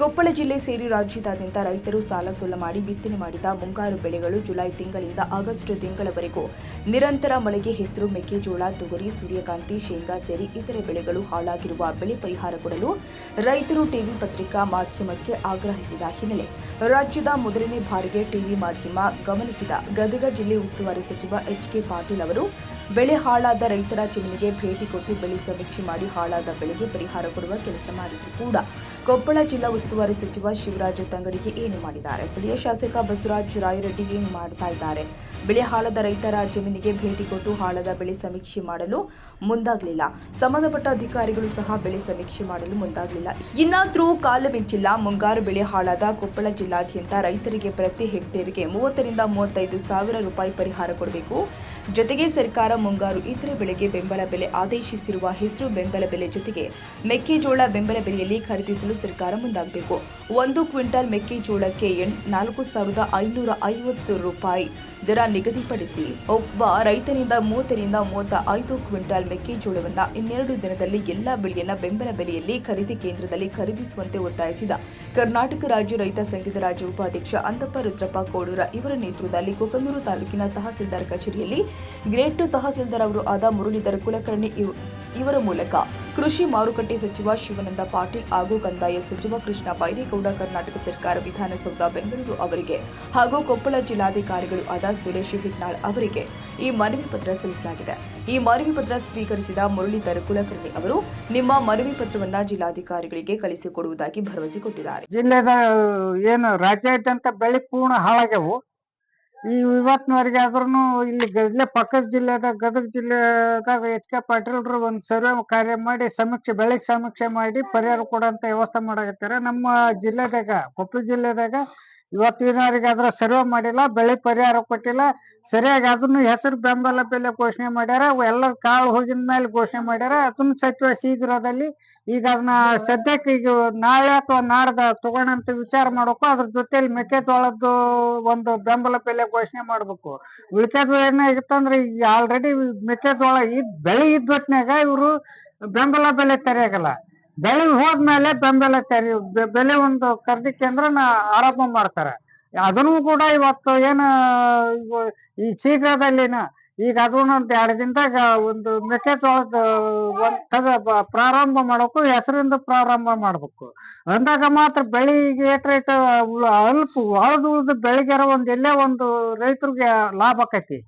ಕೊಪ್ಪಳ ಜಿಲ್ಲೆ ಸೇರಿ ರಾಜ್ಯದಾದ್ಯಂತ ರೈತರು ಸಾಲ ಮಾಡಿ ಬಿತ್ತನೆ ಮಾಡಿದ ಮುಂಗಾರು ಬೆಳೆಗಳು ಜುಲೈ ತಿಂಗಳಿಂದ ಆಗಸ್ಟ್ ತಿಂಗಳವರೆಗೂ. ನಿರಂತರ ಮಳೆಗೆ ಹೆಸರು ಮೆಕ್ಕೆಜೋಳ, ತೊಗರಿ, ಸೂರ್ಯಕಾಂತಿ, ಶೇಂಗಾ ಸೇರಿ ಇತರೆ ಬೆಳೆಗಳು ಹಾಳಾಗಿರುವ ಬೆಳೆ ಪರಿಹಾರ ಕೊಡಲು ರೈತರು ಟಿವಿ ಪತ್ರಿಕಾ ಮಾಧ್ಯಮಕ್ಕೆ ಆಗ್ರಹಿಸಿದ ಹಿನ್ನೆಲೆ ರಾಜ್ಯದ ಮೊದಲನೇ ಬಾರಿಗೆ ಟಿವಿ ಮಾಧ್ಯಮ ಗಮನಿಸಿದ ಗದಗ ಜಿಲ್ಲೆ ಉಸ್ತುವಾರಿ ಸಚಿವ ಎಚ್ ಕೆ ಪಾಟೀಲ್ ಅವರು, ಬೆಳೆ ಹಾಳಾದ ರೈತರ ಜಮೀನಿಗೆ ಭೇಟಿ ಕೊಟ್ಟು ಬೆಳೆ ಸಮೀಕ್ಷೆ ಮಾಡಿ ಹಾಳಾದ ಬೆಳೆಗೆ ಪರಿಹಾರ ಕೊಡುವ ಕೆಲಸ ಮಾಡಿದ್ರು ಕೂಡ. ಕೊಪ್ಪಳ ಜಿಲ್ಲಾ ಉಸ್ತುವಾರಿ ಸಚಿವ ಶಿವರಾಜ ತಂಗಡಿಗೆ ಏನು ಮಾಡಿದ್ದಾರೆ? ಸ್ಥಳೀಯ ಶಾಸಕ ಬಸವರಾಜ ರಾಯರೆಡ್ಡಿಗೆ ಏನು ಮಾಡ್ತಾ ಇದ್ದಾರೆ? ಬೆಳೆ ಹಾಳದ ರೈತರ ಜಮೀನಿಗೆ ಭೇಟಿ ಕೊಟ್ಟು ಹಾಳದ ಬೆಳೆ ಸಮೀಕ್ಷೆ ಮಾಡಲು ಮುಂದಾಗಲಿಲ್ಲ. ಸಂಬಂಧಪಟ್ಟ ಅಧಿಕಾರಿಗಳು ಸಹ ಬೆಳೆ ಸಮೀಕ್ಷೆ ಮಾಡಲು ಮುಂದಾಗಲಿಲ್ಲ. ಇನ್ನಾದರೂ ಕಾಲ ಮಿಂಚಿಲ್ಲ. ಮುಂಗಾರು ಬೆಳೆ ಹಾಳಾದ ಕೊಪ್ಪಳ ಜಿಲ್ಲಾದ್ಯಂತ ರೈತರಿಗೆ ಪ್ರತಿ ಹೆಕ್ಟೇರ್ಗೆ ಮೂವತ್ತರಿಂದ ಮೂವತ್ತೈದು ಸಾವಿರ ರೂಪಾಯಿ ಪರಿಹಾರ ಕೊಡಬೇಕು. ಜೊತೆಗೆ ಸರ್ಕಾರ ಮುಂಗಾರು ಇತರೆ ಬೆಳೆಗೆ ಬೆಂಬಲ ಬೆಲೆ ಆದೇಶಿಸಿರುವ ಹೆಸರು ಬೆಂಬಲ ಬೆಲೆ ಜೊತೆಗೆ ಮೆಕ್ಕೆಜೋಳ ಬೆಂಬಲ ಬೆಲೆಯಲ್ಲಿ ಖರೀದಿಸಲು ಸರ್ಕಾರ ಮುಂದಾಗಬೇಕು. ಒಂದು ಕ್ವಿಂಟಲ್ ಮೆಕ್ಕೆಜೋಳಕ್ಕೆ ನಾಲ್ಕು ಸಾವಿರದ ಐನೂರ ಐವತ್ತು ರೂಪಾಯಿ ದರ ನಿಗದಿಪಡಿಸಿ ಒಬ್ಬ ರೈತನಿಂದ ಮೂವತ್ತರಿಂದ ಮೂವತ್ತ ಐದು ಕ್ವಿಂಟಾಲ್ ಮೆಕ್ಕೆಜೋಳವನ್ನ ಇನ್ನೆರಡು ದಿನದಲ್ಲಿ ಎಲ್ಲಾ ಬೆಳೆಯನ್ನ ಬೆಂಬಲ ಬೆಲೆಯಲ್ಲಿ ಖರೀದಿ ಕೇಂದ್ರದಲ್ಲಿ ಖರೀದಿಸುವಂತೆ ಒತ್ತಾಯಿಸಿದ ಕರ್ನಾಟಕ ರಾಜ್ಯ ರೈತ ಸಂಘದ ರಾಜ್ಯ ಉಪಾಧ್ಯಕ್ಷ ಅಂತಪ್ಪ ರುದ್ರಪ್ಪ ಕೋಡೂರ ಇವರ ನೇತೃತ್ವದಲ್ಲಿ ಕೊಕನೂರು ತಾಲೂಕಿನ ತಹಸೀಲ್ದಾರ್ ಕಚೇರಿಯಲ್ಲಿ ಗ್ರೇಟ್ ಟು ತಹಸೀಲ್ದಾರ್ ಅವರು ಆದ ಮುರಳೀಧರ್ ಕುಲಕರ್ಣಿ ಇವ್- ಇವರ ಮೂಲಕ ಕೃಷಿ ಮಾರುಕಟ್ಟೆ ಸಚಿವ ಶಿವನಂದ ಪಾಟೀಲ್ ಹಾಗೂ ಕಂದಾಯ ಸಚಿವ ಕೃಷ್ಣ ಬೈರೇಗೌಡ ಕರ್ನಾಟಕ ಸರ್ಕಾರ ವಿಧಾನಸೌಧ ಬೆಂಗಳೂರು ಅವರಿಗೆ ಹಾಗೂ ಕೊಪ್ಪಳ ಜಿಲ್ಲಾಧಿಕಾರಿಗಳು ಆದ ಸುರೇಶ್ ಹಿಟ್ನಾಳ್ ಅವರಿಗೆ ಈ ಮನವಿ ಪತ್ರ ಸಲ್ಲಿಸಲಾಗಿದೆ. ಈ ಮನವಿ ಪತ್ರ ಸ್ವೀಕರಿಸಿದ ಮುರಳೀಧರ ಕುಲಕರ್ಣಿ ಅವರು ನಿಮ್ಮ ಮನವಿ ಪತ್ರವನ್ನ ಜಿಲ್ಲಾಧಿಕಾರಿಗಳಿಗೆ ಕಳಿಸಿಕೊಡುವುದಾಗಿ ಭರವಸೆ ಕೊಟ್ಟಿದ್ದಾರೆ. ಜಿಲ್ಲೆದ, ಏನು, ರಾಜ್ಯಾದ್ಯಂತ ಬೆಳೆ ಪೂರ್ಣ ಹಾಳಾಗ್ಯವು. ಈ ಇವತ್ತಿನವರೆಗೆ ಆದ್ರೂನು ಇಲ್ಲಿ ಗದಲೆ ಪಕ್ಕದ ಜಿಲ್ಲೆದಾಗ, ಗದಗ ಜಿಲ್ಲೆದಾಗ ಎಚ್ ಕೆ ಪಾಟೀಲ್ರು ಒಂದು ಸರ್ವೆ ಕಾರ್ಯ ಮಾಡಿ ಸಮೀಕ್ಷೆ ಬೆಳೆಗೆ ಸಮೀಕ್ಷೆ ಮಾಡಿ ಪರಿಹಾರ ಕೊಡುವಂತ ವ್ಯವಸ್ಥೆ ಮಾಡಾಕತ್ತಾರ. ನಮ್ಮ ಜಿಲ್ಲೆದಾಗ ಕೊಪ್ಪಳ ಜಿಲ್ಲೆದಾಗ ಇವತ್ತಿನವರೆಗೆ ಅದ್ರ ಸರ್ವೆ ಮಾಡಿಲ್ಲ, ಬೆಳೆ ಪರಿಹಾರ ಕೊಟ್ಟಿಲ್ಲ, ಸರಿಯಾಗಿ ಅದನ್ನು ಹೆಸರು ಬೆಂಬಲ ಬೆಲೆ ಘೋಷಣೆ ಮಾಡ್ಯಾರ, ಎಲ್ಲ ಕಾಳು ಹೋಗಿದ ಮೇಲೆ ಘೋಷಣೆ ಮಾಡ್ಯಾರ, ಅದನ್ನ ಸಚಿವ ಶೀಘ್ರದಲ್ಲಿ ಈಗ ಅದನ್ನ ಸದ್ಯಕ್ಕೆ ಈಗ ನಾಳೆ ಅಥವಾ ನಾಡ್ದ ತಗೋಣಂತ ವಿಚಾರ ಮಾಡ್ಬೇಕು, ಅದ್ರ ಜೊತೆಲಿ ಮೆಕ್ಕೆಜೋಳದ್ದು ಒಂದು ಬೆಂಬಲ ಬೆಲೆ ಘೋಷಣೆ ಮಾಡ್ಬೇಕು. ಉಳಿಕೆದು ಏನಾಗಿತ್ತಂದ್ರೆ ಈಗ ಆಲ್ರೆಡಿ ಮೆಕ್ಕೆಜೋಳ ಇದ್ ಬೆಳೆ ಇದ್ದ ಹೊತ್ನ್ಯಾಗ ಇವರು ಬೆಂಬಲ ಬೆಲೆ ತೆರೆಯಾಗಲ್ಲ. ಬೆಳೆ ಹೋದ್ಮೇಲೆ ಬೆಂಬಲ ಕರಿ ಬೆಲೆ ಒಂದು ಖರೀದಿ ಕೇಂದ್ರನ ಆರೋಪ ಮಾಡ್ತಾರೆ. ಅದನ್ನು ಕೂಡ ಇವತ್ತು ಏನ ಈ ಶೀಘ್ರದಲ್ಲಿನ ಈಗ ಅದನ್ನ ಒಂದ್ ಎರಡು ದಿನದಾಗ ಒಂದು ಮೆಕ್ಕೆಜೋಳದ ಪ್ರಾರಂಭ ಮಾಡಬೇಕು, ಹೆಸರಿಂದ ಪ್ರಾರಂಭ ಮಾಡ್ಬೇಕು. ಅಂದಾಗ ಮಾತ್ರ ಬೆಳಿಗ್ಗೆ ಏಟ್ ರೇಟ್ ಅಲ್ಪ ಹೊಳದು ಉಳ್ದ ಬೆಳಿಗ್ಗೆರ ಒಂದ್ ಎಲ್ಲೇ ಒಂದು ರೈತರಿಗೆ ಲಾಭ ಆಕೈತಿ.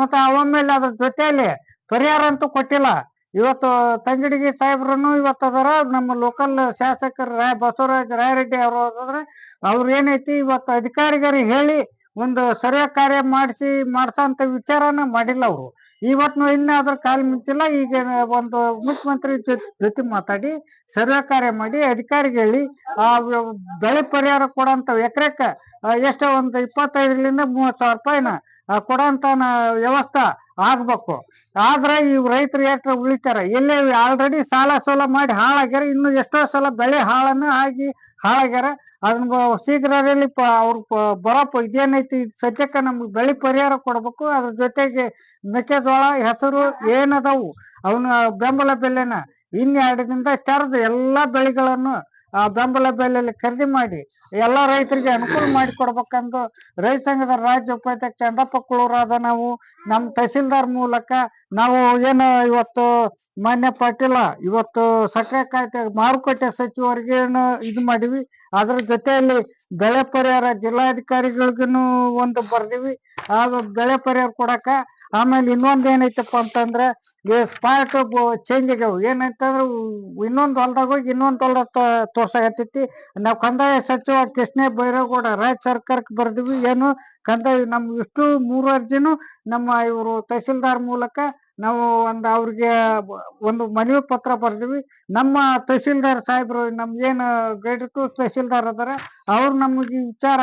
ಮತ್ತೆ ಅವಮೇಲೆ ಅದ್ರ ಜೊತೆಯಲ್ಲಿ ಪರಿಹಾರ ಅಂತೂ ಕೊಟ್ಟಿಲ್ಲ. ಇವತ್ತು ತಂಗಡಿಗೆ ಸಾಹೇಬ್ರನ್ನು ಇವತ್ತು ಅದರ. ನಮ್ಮ ಲೋಕಲ್ ಶಾಸಕರು ರಾಯ್ ಬಸವರಾಜ್ ರಾಯರೆಡ್ಡಿ ಅವರು ಅದಾರ ಅವ್ರು ಏನೈತಿ ಇವತ್ತು ಅಧಿಕಾರಿಗಳಿಗೆ ಹೇಳಿ ಒಂದು ಸರಿಯಾಗಿ ಕಾರ್ಯ ಮಾಡಿಸಿ ಮಾಡ್ಸಂತ ವಿಚಾರನ ಮಾಡಿಲ್ಲ ಅವರು. ಇವತ್ತು ಇನ್ನ ಅದ್ರ ಕಾಲ್ ಮುಂಚಿಲ್ಲ ಈಗ ಒಂದು ಮುಖ್ಯಮಂತ್ರಿ ಜೊತೆ ಮಾತಾಡಿ ಸರ್ವೆ ಕಾರ್ಯ ಮಾಡಿ ಅಧಿಕಾರಿಗೆ ಹೇಳಿ ಆ ಬೆಳೆ ಪರಿಹಾರ ಕೊಡಂತ ಎಕರೆಕ ಎಷ್ಟೋ ಒಂದು ಇಪ್ಪತ್ತೈದರಿಂದ ಮೂವತ್ತು ಸಾವಿರ ರೂಪಾಯಿನ ಕೊಡಂತ ವ್ಯವಸ್ಥೆ ಆಗ್ಬೇಕು. ಆದ್ರೆ ಈ ರೈತರು ಎಷ್ಟು ಉಳಿತಾರ? ಎಲ್ಲೇ ಆಲ್ರೆಡಿ ಸಾಲ ಸೋಲ ಮಾಡಿ ಹಾಳಾಗ್ಯಾರ. ಇನ್ನು ಎಷ್ಟೋ ಸಲ ಬೆಳೆ ಹಾಳನ್ನ ಆಗಿ ಹಾಳಾಗ್ಯಾರ. ಅದನ್ನ ಶೀಘ್ರದಲ್ಲಿ ಅವ್ರ ಬರಪ್ಪ ಇದೇನೈತಿ? ಇದ್ ಸದ್ಯಕ್ಕೆ ನಮ್ಗೆ ಬೆಳೆ ಪರಿಹಾರ ಕೊಡ್ಬೇಕು. ಅದ್ರ ಜೊತೆಗೆ ಮೆಕ್ಕೆಜೋಳ, ಹೆಸರು ಏನದವು? ಅವನ ಬೆಂಬಲ ಬೆಲೆನ. ಇನ್ನೆರಡದಿಂದ ತೆರೆದು ಎಲ್ಲಾ ಬೆಳೆಗಳನ್ನು ಆ ಬೆಂಬಲ ಬೆಲೆಯಲ್ಲಿ ಖರೀದಿ ಮಾಡಿ ಎಲ್ಲ ರೈತರಿಗೆ ಅನುಕೂಲ ಮಾಡಿ ಕೊಡ್ಬೇಕಂದು ರೈತ ಸಂಘದ ರಾಜ್ಯ ಉಪಾಧ್ಯಕ್ಷ ಚಂದಪ್ಪ ಕುಳೂರಾದ ನಾವು ನಮ್ಮ ತಹಸೀಲ್ದಾರ್ ಮೂಲಕ ನಾವು ಏನು ಇವತ್ತು ಮಾನ್ಯ ಪಾಟೀಲ, ಇವತ್ತು ಸಕ್ಕರೆ ಖಾತೆ ಮಾರುಕಟ್ಟೆ ಸಚಿವರಿಗೆ ಇದು ಮಾಡಿವಿ ಅದ್ರ ಜೊತೆಯಲ್ಲಿ ಬೆಳೆ ಪರಿಹಾರ ಜಿಲ್ಲಾಧಿಕಾರಿಗಳಿಗೂ ಒಂದು ಬರ್ದಿವಿ. ಆ ಬೆಳೆ ಪರಿಹಾರ ಕೊಡಕ ಆಮೇಲೆ ಇನ್ನೊಂದ್ ಏನೈತಪ್ಪ ಅಂತಂದ್ರೆ ಸ್ಪಾಟ್ ಚೇಂಜ್ ಆಗ್ಯಾವ. ಏನಂತಂದ್ರೆ, ಇನ್ನೊಂದ್ ಹೊಲ್ದಾಗ ಹೋಗಿ ಇನ್ನೊಂದ್ ಹೊಲ್ದಾಗ ತೋರ್ಸಾಕತ್ತೈತಿ. ನಾವ್ ಕಂದಾಯ ಸಚಿವ ಕೃಷ್ಣ ಬೈರೇಗೌಡ, ರಾಜ್ಯ ಸರ್ಕಾರಕ್ಕೆ ಬರ್ದಿವಿ. ಏನು ಕಂದಾಯ, ನಮ್ ಇಷ್ಟು ಮೂರು ಅರ್ಜಿನು ನಮ್ಮ ಇವರು ತಹಸೀಲ್ದಾರ್ ಮೂಲಕ ನಾವು ಒಂದು ಅವ್ರಿಗೆ ಒಂದು ಮನವಿ ಪತ್ರ ಬರ್ದಿವಿ. ನಮ್ಮ ತಹಸೀಲ್ದಾರ್ ಸಾಹೇಬ್ರು ಏನು ಗೈಡ್ ಟು ತಹಸೀಲ್ದಾರ್ ಅದಾರ, ಅವ್ರು ನಮಗೆ ಈ ವಿಚಾರ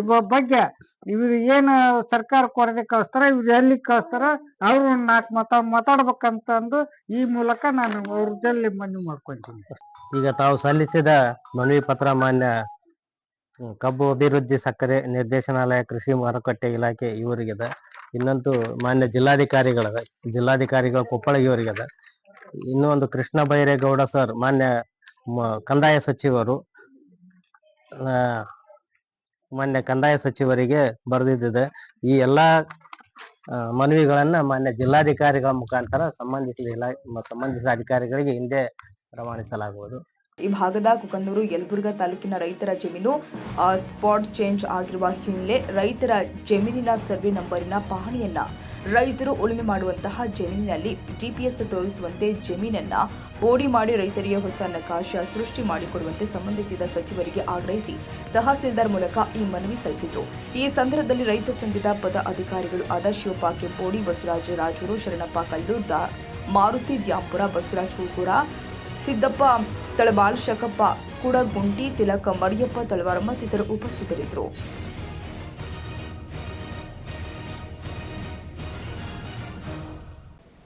ಬ- ಬಗ್ಗೆ ಇವ್ರು ಏನ್ ಸರ್ಕಾರ ಕೊರತೆ ಕಳಿಸ್ತಾರ, ಇವ್ರು ಎಲ್ಲಿ ಕಳಿಸ್ತಾರ ಅವ್ರು ನಾಲ್ಕು ಮಾತಾ ಮಾತಾಡ್ಬೇಕಂತ ಅಂದು ಈ ಮೂಲಕ ನಾನು ಅವ್ರ ಜೊತೆ ಮನವಿ ಮಾಡ್ಕೊಂತೀನಿ. ಈಗ ತಾವು ಸಲ್ಲಿಸಿದ ಮನವಿ ಪತ್ರ ಮಾನ್ಯ ಕಬ್ಬು ಅಭಿವೃದ್ಧಿ ಸಕ್ಕರೆ ನಿರ್ದೇಶನಾಲಯ ಕೃಷಿ ಮಾರುಕಟ್ಟೆ ಇಲಾಖೆ ಇವರಿಗಿದ. ಇನ್ನೊಂದು ಮಾನ್ಯ ಜಿಲ್ಲಾಧಿಕಾರಿಗಳದ, ಜಿಲ್ಲಾಧಿಕಾರಿಗಳ ಕೊಪ್ಪಳ ಇವರಿಗದ. ಇನ್ನೂ ಒಂದು ಕೃಷ್ಣ ಬೈರೇಗೌಡ ಸರ್, ಮಾನ್ಯ ಕಂದಾಯ ಸಚಿವರು ಮಾನ್ಯ ಕಂದಾಯ ಸಚಿವರಿಗೆ ಬರೆದಿದ್ದಿದೆ. ಈ ಎಲ್ಲಾ ಮನವಿಗಳನ್ನ ಮಾನ್ಯ ಜಿಲ್ಲಾಧಿಕಾರಿಗಳ ಮುಖಾಂತರ ಸಂಬಂಧಿಸಿದ ಇಲಾ, ಸಂಬಂಧಿಸಿದ ಅಧಿಕಾರಿಗಳಿಗೆ ಹಿಂದೆ ರವಾನಿಸಲಾಗುವುದು. ಈ ಭಾಗದ ಕುಕಂದೂರು ಯಲಬುರ್ಗಾ ತಾಲೂಕಿನ ರೈತರ ಜಮೀನು ಸ್ಪಾಟ್ ಚೇಂಜ್ ಆಗಿರುವ ಹಿನ್ನೆಲೆ ರೈತರ ಜಮೀನಿನ ಸರ್ವೆ ನಂಬರಿನ ಪಹಣಿಯನ್ನ ರೈತರು ಉಳುಮೆ ಮಾಡುವಂತಹ ಜಮೀನಿನಲ್ಲಿ ಜಿಪಿಎಸ್ ತೋರಿಸುವಂತೆ ಜಮೀನನ್ನ ಪೋಡಿ ಮಾಡಿ ರೈತರಿಗೆ ಹೊಸ ನಕಾಶ ಸೃಷ್ಟಿ ಮಾಡಿಕೊಡುವಂತೆ ಸಂಬಂಧಿಸಿದ ಸಚಿವರಿಗೆ ಆಗ್ರಹಿಸಿ ತಹಸೀಲ್ದಾರ್ ಮೂಲಕ ಈ ಮನವಿ ಸಲ್ಲಿಸಿದರು. ಈ ಸಂದರ್ಭದಲ್ಲಿ ರೈತ ಸಂಘದ ಪದ ಅಧಿಕಾರಿಗಳು ಆದ ಶಿವಪ್ಪ ಕೆಂಪೋಡಿ ಬಸವರಾಜ ರಾಜೂರು, ಶರಣಪ್ಪ ಕಲ್ಲೂರ್ ಮಾರುತಿ ದ್ಯಾಂಪುರ, ಬಸವರಾಜ್ ಹೂಕೂರ ಸಿದ್ದಪ್ಪ ತಳಬಾಳ್, ಶಕಪ್ಪ ಕುಡಗುಂಟಿ, ತಿಲಕ ಮರಿಯಪ್ಪ ತಳವಾರ ಮತ್ತಿತರರು ಉಪಸ್ಥಿತರಿದ್ದರು.